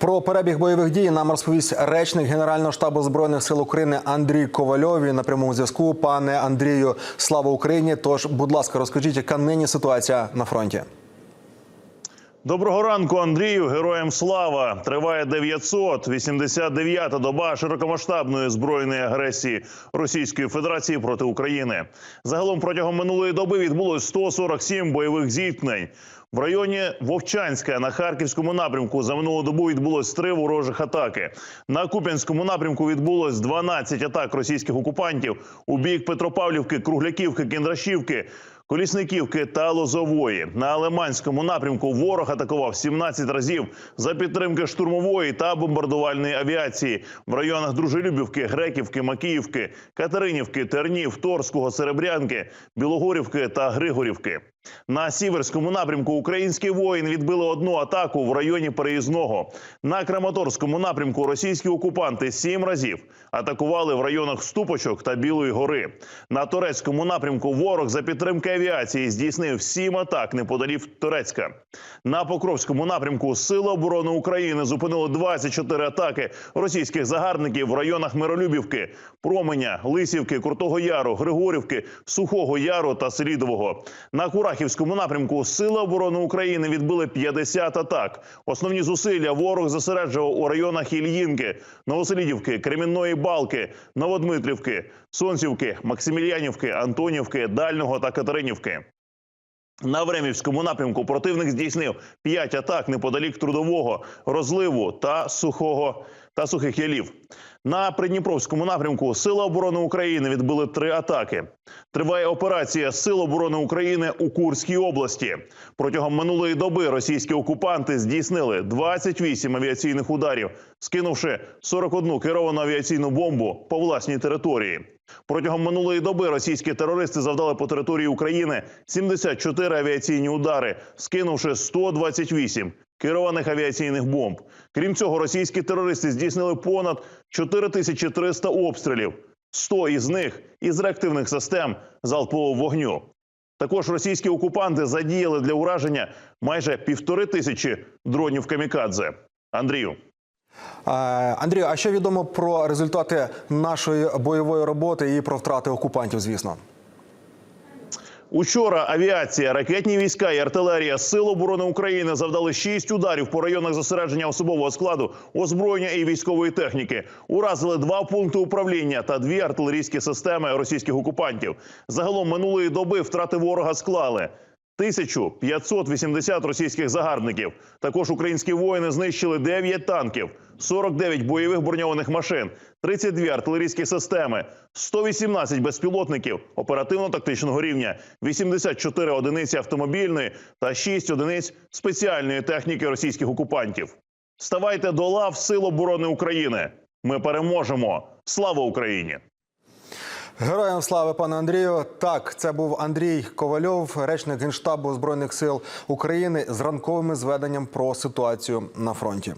Про перебіг бойових дій нам розповість речник Генерального штабу збройних сил України Андрій Ковальов. Він на прямому зв'язку. Пане Андрію, слава Україні! Тож, будь ласка, розкажіть, яка нині ситуація на фронті? Доброго ранку, Андрію. Героям слава! Триває 989-та доба широкомасштабної збройної агресії Російської Федерації проти України. Загалом протягом минулої доби відбулось 147 бойових зіткнень. В районі Вовчанська на харківському напрямку за минулу добу відбулось три ворожих атаки. На Куп'янському напрямку відбулось 12 атак російських окупантів у бік Петропавлівки, Кругляківки, Кіндрашівки. Колісниківки та Лозової на Лиманському напрямку ворог атакував 17 разів за підтримки штурмової та бомбардувальної авіації в районах Дружелюбівки, Греківки, Макіївки, Катеринівки, Тернів, Торського, Серебрянки, Білогорівки та Григорівки. На сіверському напрямку українські воїн відбили одну атаку в районі Переїзного. На Краматорському напрямку російські окупанти сім разів атакували в районах Ступочок та Білої гори. На турецькому напрямку ворог за підтримки авіації здійснив сім атак неподалік Турецька. На Покровському напрямку Сили оборони України зупинили 24 атаки російських загарбників в районах Миролюбівки, Променя, Лисівки, Крутого Яру, Григорівки, Сухого Яру та Селідового. На Курахівському напрямку Сили оборони України відбили 50 атак. Основні зусилля ворог зосереджував у районах Ільїнки, Новоселідівки, Кремінної Балки, Новодмитрівки, Сонцівки, Максимілянівки, Антонівки, Дальнього та Катеринівки. На Времівському напрямку противник здійснив 5 атак неподалік трудового розливу та сухого та сухих ялів. На Придніпровському напрямку Сили оборони України відбили три атаки. Триває операція Сил оборони України у Курській області. Протягом минулої доби російські окупанти здійснили 28 авіаційних ударів, скинувши 41 керовану авіаційну бомбу по власній території. Протягом минулої доби російські терористи завдали по території України 74 авіаційні удари, скинувши 128 керованих авіаційних бомб. Крім цього, російські терористи здійснили понад 4300 обстрілів, 100 із них із реактивних систем залпового вогню. Також російські окупанти задіяли для ураження майже півтори тисячі дронів камікадзе. Андрію. Е, Андрію, а що відомо про результати нашої бойової роботи і про втрати окупантів? Звісно. Учора авіація, ракетні війська і артилерія Сил оборони України завдали шість ударів по районах зосередження особового складу, озброєння і військової техніки. Уразили два пункти управління та дві артилерійські системи російських окупантів. Загалом минулої доби втрати ворога склали. 1580 російських загарбників. Також українські воїни знищили 9 танків, 49 бойових броньованих машин, 32 артилерійські системи, 118 безпілотників оперативно-тактичного рівня, 84 одиниці автомобільної та 6 одиниць спеціальної техніки російських окупантів. Ставайте до лав Сил оборони України. Ми переможемо! Слава Україні! Героям слави, пане Андрію. Так, це був Андрій Ковальов, речник генштабу збройних сил України з ранковим зведенням про ситуацію на фронті.